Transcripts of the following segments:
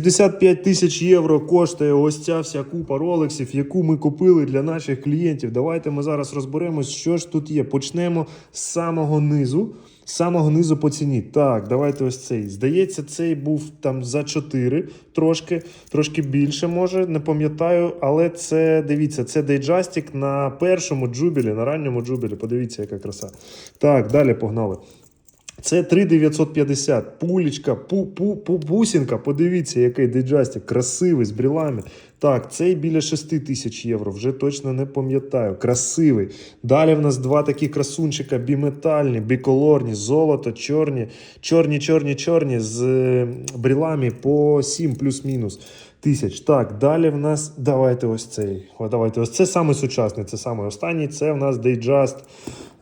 55 тисяч євро коштує ось ця вся купа ролексів, яку ми купили для наших клієнтів. Давайте ми зараз розберемось, що ж тут є. Почнемо з самого низу. З самого низу по ціні. Так, давайте ось цей. Здається, цей був там за 4, трошки, трошки більше може, не пам'ятаю. Але це дивіться, це дейджастик на першому джубілі, на ранньому джубілі. Подивіться, яка краса. Так, далі погнали. Це 3950. Пулечка, пу, пу, пу, бусинка. Подивіться, який диджастик, красивий з брілами. Так, цей біля 6 тисяч євро. Вже точно не пам'ятаю. Красивий. Далі в нас два такі красунчика: біметальні, біколорні, золото, чорні, чорні, чорні, чорні з е, брілами по 7 плюс-мінус тисяч. Так, далі в нас давайте ось цей. О, давайте ось це саме сучасний, це саме останній. Це в нас Дейджаст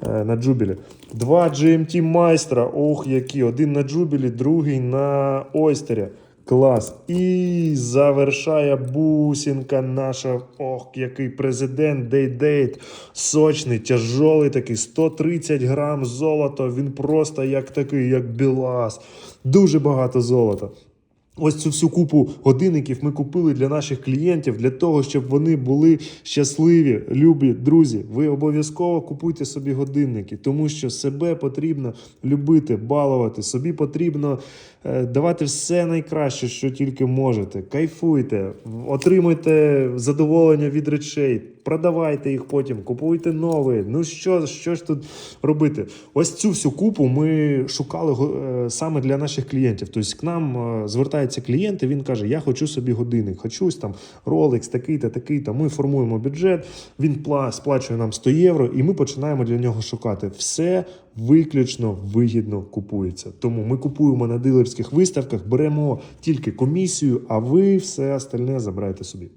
е, на джубілі. Два GMT майстра. Ох, які. Один на джубілі, другий на ойстері. Клас. І завершає бусинка наша. Ох, який президент, дейдейт. Сочний, тяжолий такий, 130 грам золота. Він просто як такий, як білас. Дуже багато золота. Ось цю всю купу годинників ми купили для наших клієнтів, для того, щоб вони були щасливі, любі друзі. Ви обов'язково купуйте собі годинники, тому що себе потрібно любити, балувати. Собі потрібно давати все найкраще, що тільки можете. Кайфуйте, отримуйте задоволення від речей, продавайте їх потім, купуйте нові. Ну що, що ж тут робити? Ось цю всю купу ми шукали е, саме для наших клієнтів. Тобто к нам е, звертається клієнт, і він каже: Я хочу собі годинник, хочу там Rolex, такий-то, такий-то. Ми формуємо бюджет, він сплачує нам 100 євро, і ми починаємо для нього шукати. Все виключно вигідно купується. Тому ми купуємо на дилерських виставках, беремо тільки комісію, а ви все остальне забираєте собі.